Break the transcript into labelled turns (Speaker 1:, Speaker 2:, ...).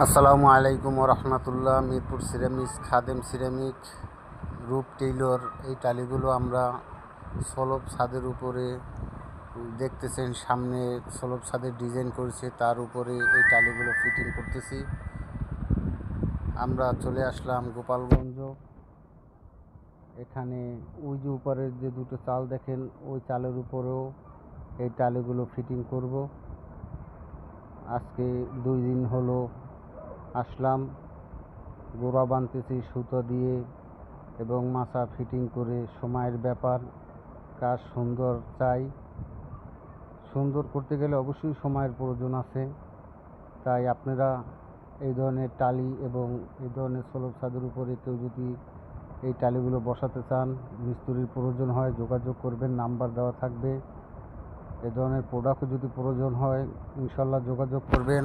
Speaker 1: আসসালামু আলাইকুম রহমতুল্লাহ Mirpur ceramics, Khadem ceramic, Rup tailor, এই টালিগুলো আমরা সলব ছাদের উপরে দেখতেছেন, সামনে সলব ছাদের ডিজাইন করেছে, তার উপরে এই টালিগুলো ফিটিং করতেছি। আমরা চলে আসলাম গোপালগঞ্জ। এখানে ওই যে উপরের যে দুটো চাল দেখেন, ওই চালের উপরেও এই টালিগুলো ফিটিং করব। আজকে দুই দিন হলো আসলাম, গোড়া বানতেছি সুতো দিয়ে এবং মাছা ফিটিং করে, সময়ের ব্যাপার, কাজ সুন্দর চাই। সুন্দর করতে গেলে অবশ্যই সময়ের প্রয়োজন আছে, তাই আপনারা এই ধরনের টালি এবং এই ধরনের সোলভ ছাদের উপরে কেউ যদি এই টালিগুলো বসাতে চান, মিস্ত্রির প্রয়োজন হয় যোগাযোগ করবেন, নাম্বার দেওয়া থাকবে। এ ধরনের প্রোডাক্টও যদি প্রয়োজন হয়, ইনশাল্লাহ যোগাযোগ করবেন।